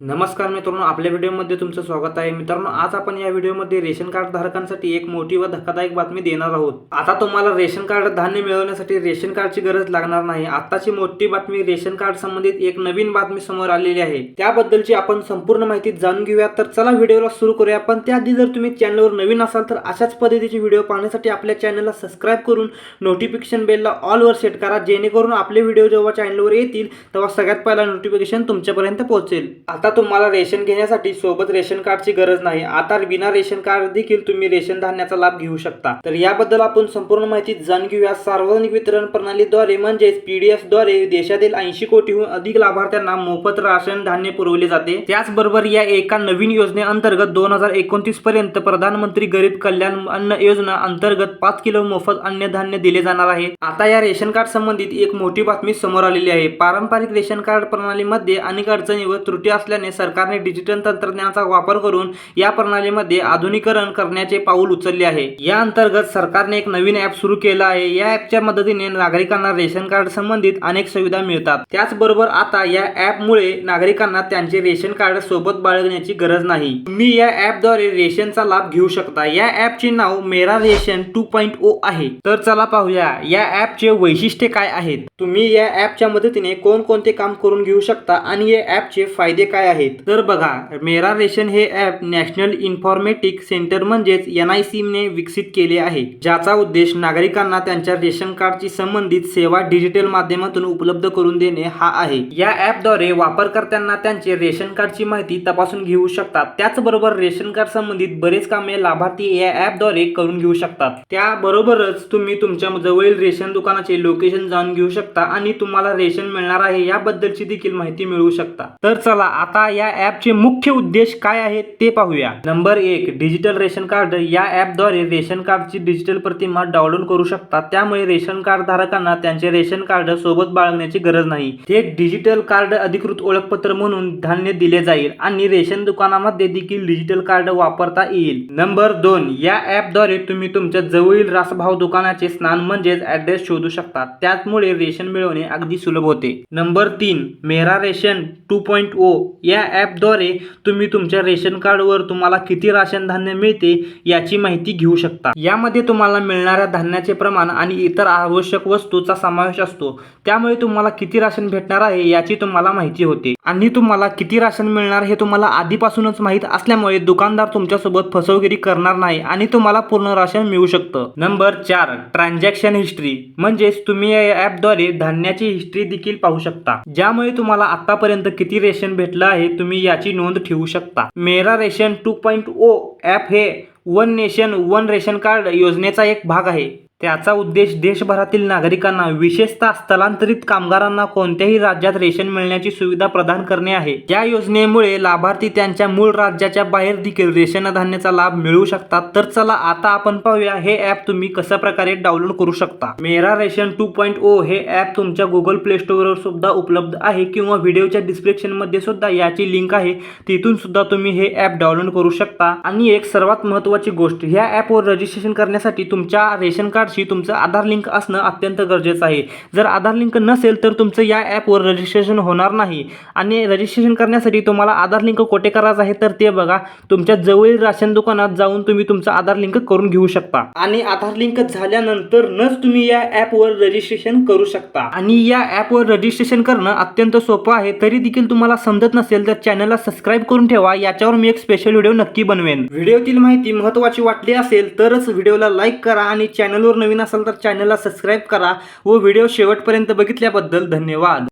नमस्कार मित्रांनो आपल्या व्हिडिओमध्ये तुमचं स्वागत आहे. मित्रांनो आज आपण या व्हिडिओमध्ये रेशन कार्ड धारकांसाठी एक मोठी व धक्कादायक बातमी देणार आहोत. आता तुम्हाला रेशन कार्ड धान्य मिळवण्यासाठी रेशन कार्डची गरज लागणार नाही. आताची मोठी बातमी रेशन कार्ड संबंधित एक नवीन बातमी समोर आलेली आहे. त्याबद्दलची आपण संपूर्ण माहिती जाणून घेऊया. तर चला व्हिडिओला सुरू करूया. पण त्याआधी जर तुम्ही चॅनलवर नवीन असाल तर अशाच पद्धतीचे व्हिडिओ पाहण्यासाठी आपल्या चॅनलला सबस्क्राईब करून नोटिफिकेशन बेलला ऑलवर सेट करा. जेणेकरून आपले व्हिडिओ जेव्हा चॅनलवर येतील तेव्हा सगळ्यात पहिला नोटिफिकेशन तुमच्यापर्यंत पोहोचेल. आता तुम्हाला रेशन घेण्यासाठी सोबत रेशन कार्डची गरज नाही. आता विना रेशन कार्ड देखील तुम्ही रेशन धान्याचा लाभ घेऊ शकता. तर याबद्दल आपण संपूर्ण माहिती जाणून घेऊया. सार्वजनिक वितरण प्रणालीद्वारे म्हणजेच पीडीएफद्वारे देशातील ऐंशी कोटीहून अधिक लाभार्थ्यांना मोफत राशन धान्य पुरवले जाते. त्याचबरोबर या एका नवीन योजनेअंतर्गत दोन हजार एकोणतीस पर्यंत प्रधानमंत्री गरीब कल्याण अन्न योजना अंतर्गत पाच किलो मोफत अन्नधान्य दिले जाणार आहे. आता या रेशन कार्ड संबंधित एक मोठी बातमी समोर आलेली आहे. पारंपरिक रेशन कार्ड प्रणालीमध्ये अनेक अडचणी व त्रुटी असल्याने सरकारने डिजिटल तंत्रज्ञानाचा वापर करून या प्रणालीमध्ये आधुनिकरण करण्याचे पाऊल उचलले आहे. या अंतर्गत सरकारने एक नवीन ॲप सुरू केलं आहे. या ॲपच्या मदतीने नागरिकांना रेशन कार्ड संबंधित अनेक सुविधा मिळतात. त्याचबरोबर आता या ॲपमुळे नागरिकांना त्यांचे रेशन कार्ड सोबत बाळगण्याची गरज नाही. तुम्ही या ॲपद्वारे रेशनचा लाभ घेऊ शकता. या ॲपचे नाव मेरा रेशन टू पॉईंट ओ आहे. तर चला पाहूया या ॲपचे वैशिष्ट्ये काय आहेत? तुम्ही या ॲपच्या मदतीने कोणकोणते काम करून घेऊ शकता आणि या ॲपचे फायदे काय आहेत. तर बघा मेरा रेशन हे app national informatic centre N I I सीने विकसित केले आहे ज्याचा उद्देश नागरिकांना त्यांच्या रेशन कार्डची संबंधित सेवा डिजिटल माध्यमातून उपलब्ध करून देणे हा आहे. या ॲपद्वारे वापरकर्त्यांना त्यांचे रेशन कार्डची माहिती तपासून घेऊ शकतात. त्याचबरोबर रेशन कार्ड संबंधित बरेच कामे लाभार्थी या ॲपद्वारे करून घेऊ शकतात. त्याबरोबरच तुम्ही तुमच्या जवळील रेशन दुकानाचे लोकेशन जाणून घेऊ शकता आणि तुम्हाला रेशन मिळणार आहे याबद्दलची देखील माहिती मिळवू शकता. तर चला आता या ॲपचे मुख्य उद्देश काय आहेत ते पाहूया. नंबर एक डिजिटल रेशन कार्ड. या ॲपद्वारे रेशन कार्डची डिजिटल प्रतिमा डाउनलोड करू शकता. त्यामुळे रेशन कार्ड धारकांना त्यांचे रेशन कार्ड सोबत बाळगण्याची गरज नाही. ते डिजिटल कार्ड अधिकृत ओळखपत्र म्हणून धान्य दिले जाईल आणि रेशन दुकानामध्ये देखील डिजिटल कार्ड वापरता येईल. नंबर दोन या ॲपद्वारे तुम्ही तुमच्या जवळील रासभाव दुकानाचे स्नान म्हणजेच ॲड्रेस शोधू शकता. त्यामुळे रेशन मिळवणे अगदी सुलभ होते. नंबर तीन मेरा रेशन टू पॉईंट ओ या ॲपद्वारे तुम्ही तुमच्या रेशन कार्डवर तुम्हाला किती राशन धान्य मिळते याची माहिती घेऊ शकता. यामध्ये तुम्हाला मिळणाऱ्या धान्याचे प्रमाण आणि इतर आवश्यक वस्तूचा समावेश असतो. त्यामुळे तुम्हाला किती राशन भेटणार आहे याची तुम्हाला माहिती होते. आणि तुम्हाला किती राशन मिळणार हे तुम्हाला आधीपासूनच माहीत असल्यामुळे दुकानदार तुमच्यासोबत फसवगिरी करणार नाही आणि तुम्हाला पूर्ण राशन मिळू शकतं. नंबर चार ट्रान्झॅक्शन हिस्ट्री. म्हणजेच तुम्ही या ॲपद्वारे धान्याची हिस्ट्री देखील पाहू शकता. ज्यामुळे तुम्हाला आतापर्यंत किती रेशन भेटलं आहे तुम्ही याची नोंद ठेवू शकता. Mera ration two point O app हे one nation one ration card योजनेचा एक भाग आहे. त्याचा उद्देश देशभरातील नागरिकांना विशेषतः स्थलांतरित कामगारांना कोणत्याही राज्यात रेशन मिळण्याची सुविधा प्रदान करणे आहे. या योजनेमुळे लाभार्थी त्यांच्या मूळ राज्याच्या बाहेर देखील रेशन धान्याचा लाभ मिळवू शकतात. तर चला आता आपण पाहूया हे ॲप तुम्ही कशा प्रकारे डाउनलोड करू शकता. मेरा रेशन टू पॉईंट ओ हे ॲप तुमच्या गुगल प्ले स्टोअरवर सुद्धा उपलब्ध आहे किंवा व्हिडिओच्या डिस्क्रिप्शनमध्ये सुद्धा याची लिंक आहे. तिथून सुद्धा तुम्ही हे ॲप डाउनलोड करू शकता. आणि एक सर्वात महत्त्वाची गोष्ट ह्या ॲपवर रजिस्ट्रेशन करण्यासाठी तुमच्या रेशन कार्ड कार्डशी तुमचं आधार लिंक असणं अत्यंत गरजेचं आहे. जर आधार लिंक नसेल तर तुमचं या ॲपवर रजिस्ट्रेशन होणार नाही. आणि रजिस्ट्रेशन करण्यासाठी तुम्हाला आधार लिंक कोठे करायचं आहे तर ते बघा. तुमच्या जवळील राशन दुकानात जाऊन तुम्ही तुमचं आधार लिंक करून घेऊ शकता. आणि आधार लिंक झाल्यानंतर नच तुम्ही या ॲपवर रजिस्ट्रेशन करू शकता. आणि या ॲपवर रजिस्ट्रेशन करणं अत्यंत सोपं आहे. तरी देखील तुम्हाला समजत नसेल तर चॅनलला सबस्क्राईब करून ठेवा. याच्यावर मी एक स्पेशल व्हिडिओ नक्की बनवेन. व्हिडिओतील माहिती महत्त्वाची वाटली असेल तरच व्हिडिओला लाईक करा आणि चॅनलवर नवीन असाल तर चॅनलला सबस्क्राईब करा व व्हिडिओ शेवटपर्यंत बघितल्याबद्दल धन्यवाद.